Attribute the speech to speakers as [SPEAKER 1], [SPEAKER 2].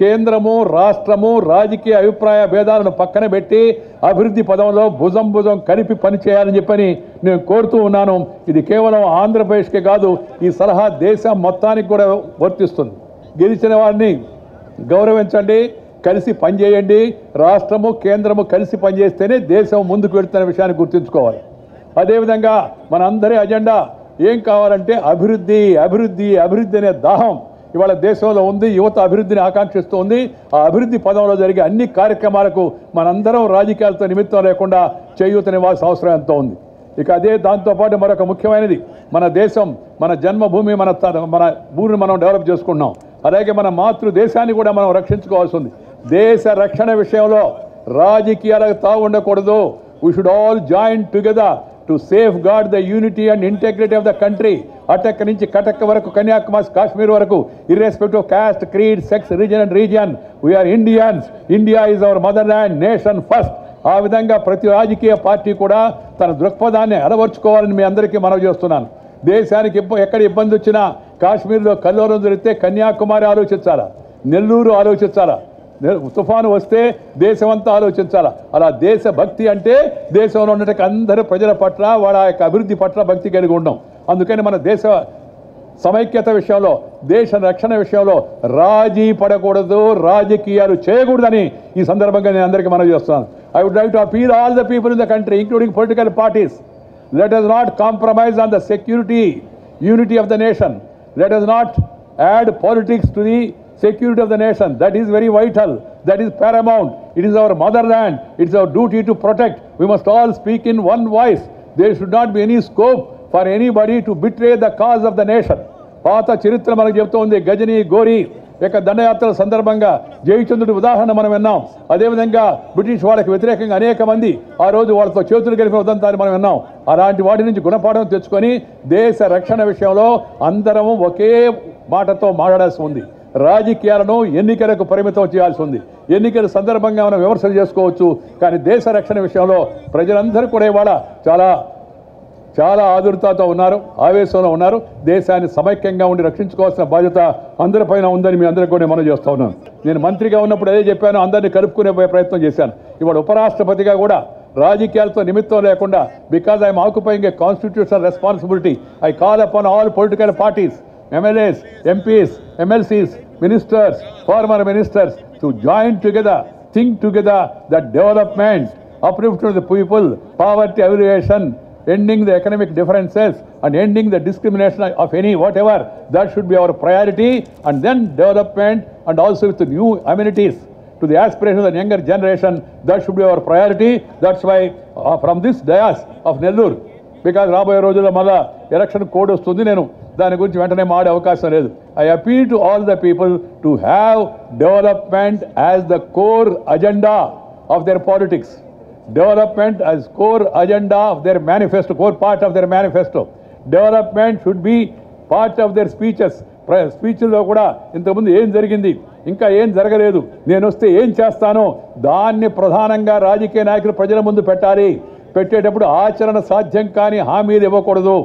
[SPEAKER 1] కేంద్రము రాష్ట్రము రాజకీయ అభిప్రాయ భేదాలను పక్కన పెట్టి అభివృద్ధి పదంలో భుజం భుజం కలిపి పనిచేయాలని చెప్పని నేను కోరుతూ ఉన్నాను. ఇది కేవలం ఆంధ్రప్రదేశ్కే కాదు ఈ సలహా దేశం మొత్తానికి కూడా వర్తిస్తుంది. గెలిచిన వారిని గౌరవించండి కలిసి పనిచేయండి రాష్ట్రము కేంద్రము కలిసి పనిచేస్తేనే దేశం ముందుకు వెళుతున్న విషయాన్ని గుర్తుంచుకోవాలి. అదేవిధంగా మన అందరి అజెండా ఏం కావాలంటే అభివృద్ధి అభివృద్ధి అభివృద్ధి అనే దాహం ఇవాళ దేశంలో ఉంది యువత అభివృద్ధిని ఆకాంక్షిస్తోంది. ఆ అభివృద్ధి పదంలో జరిగే అన్ని కార్యక్రమాలకు మనందరం రాజకీయాలతో నిమిత్తం లేకుండా చేయూతనివ్వాల్సిన అవసరం ఎంతో ఉంది. ఇక అదే దాంతోపాటు మరొక ముఖ్యమైనది మన దేశం మన జన్మభూమి మన త- మన భూమిని మనం డెవలప్ చేసుకుంటున్నాం. అలాగే మన మాతృ దేశాన్ని కూడా మనం రక్షించుకోవాల్సి ఉంది. దేశ రక్షణ విషయంలో రాజకీయాలకు తావు ఉండకూడదు we should all join together to safeguard the unity and integrity of the country. Attock నుంచి కటక్ వరకు కన్యాకుమారి కాశ్మీర్ వరకు irrespective of caste creed sex reason and region we are Indians India is our motherland nation first ఆ విధంగా ప్రతి రాజకీయ party కూడా తన దృక్పథాన్ని అలవర్చుకోవాలని మీ అందరికీ మనవి చేస్తున్నాను. దేశానికి ఎక్కడ ఇబ్బంది వచ్చినా కాశ్మీర్లో కల్లోరం జరిగితే కన్యాకుమారి ఆలోచించాలా? నెల్లూరు ఆలోచించాలా? తుఫాను వస్తే దేశమంతా ఆలోచించాలా? అలా దేశ భక్తి అంటే దేశంలో ఉన్నటువంటి అందరి ప్రజల పట్ల వాళ్ళ యొక్క అభివృద్ధి పట్ల భక్తి కలిగి ఉండం. అందుకని మన దేశ సమైక్యత విషయంలో దేశ రక్షణ విషయంలో రాజీ పడకూడదు రాజకీయాలు చేయకూడదని ఈ సందర్భంగా నేను అందరికీ మనం చేస్తున్నాను. I would like to appeal all the people in the country including political parties let us not compromise on the security unity of the nation let us not add politics to the security of the nation. That is very vital. That is paramount. It is our motherland. It's our duty to protect. We must all speak in one voice. There should not be any scope for anybody to betray the cause of the nation. పాత చరిత్ర మనకు చెప్తూ ఉంది గజని గోరి యొక్క దండయాత్రల సందర్భంగా జయచంద్రుడి ఉదాహరణ మనం విన్నాం అదేవిధంగా బ్రిటిష్ వాళ్ళకి వ్యతిరేకంగా అనేక మంది ఆ రోజు వాళ్ళతో చేతులు కలిపిన ఉదంతాన్ని మనం విన్నాం అలాంటి వాటి నుంచి గుణపాఠం తెచ్చుకొని దేశ రక్షణ విషయంలో అందరము ఒకే మాటతో మాట్లాడాల్సి ఉంది రాజకీయాలను ఎన్నికలకు పరిమితం చేయాల్సి ఉంది. ఎన్నికల సందర్భంగా మనం విమర్శలు చేసుకోవచ్చు. కానీ దేశ రక్షణ విషయంలో ప్రజలందరూ కూడా ఇవాళ చాలా చాలా ఆదురుతతో ఉన్నారు ఆవేశంలో ఉన్నారు. దేశాన్ని సమైక్యంగా ఉండి రక్షించుకోవాల్సిన బాధ్యత అందరిపైన ఉందని మీ అందరికీ కూడా మనం చేస్తూ ఉన్నాను. నేను మంత్రిగా ఉన్నప్పుడు అదే చెప్పాను అందరినీ కలుపుకునే ప్రయత్నం చేశాను. ఇవాళ ఉపరాష్ట్రపతిగా కూడా రాజకీయాలతో నిమిత్తం లేకుండా because I'm occupying a constitutional responsibility I call upon all political parties MLAs MPs MLCs ministers former ministers to join together think together the development uplift of the people, poverty alleviation, ending the economic differences and ending the discrimination of any whatever. That should be our priority and then development and also with the new amenities to the aspirations of the younger generation. That should be our priority. That's why uh, from this dais of Nellore, because రాబోయే రోజుల్లో మళ్ళా election code వస్తుంది నేను దాని గురించి వెంటనే మాడే అవకాశం లేదు. I appeal to all the people to have development as the core agenda of their politics development as core agenda of their manifesto core part of their manifesto development should be part of their speeches స్పీచ్ల్లో కూడా ఇంతకుముందు ఏం జరిగింది? ఇంకా ఏం జరగలేదు. నేను వస్తే ఏం చేస్తానో దాన్ని ప్రధానంగా రాజకీయ నాయకులు ప్రజల ముందు పెట్టాలి. పెట్టేటప్పుడు ఆచరణ సాధ్యం కాని హామీలు ఇవ్వకూడదు.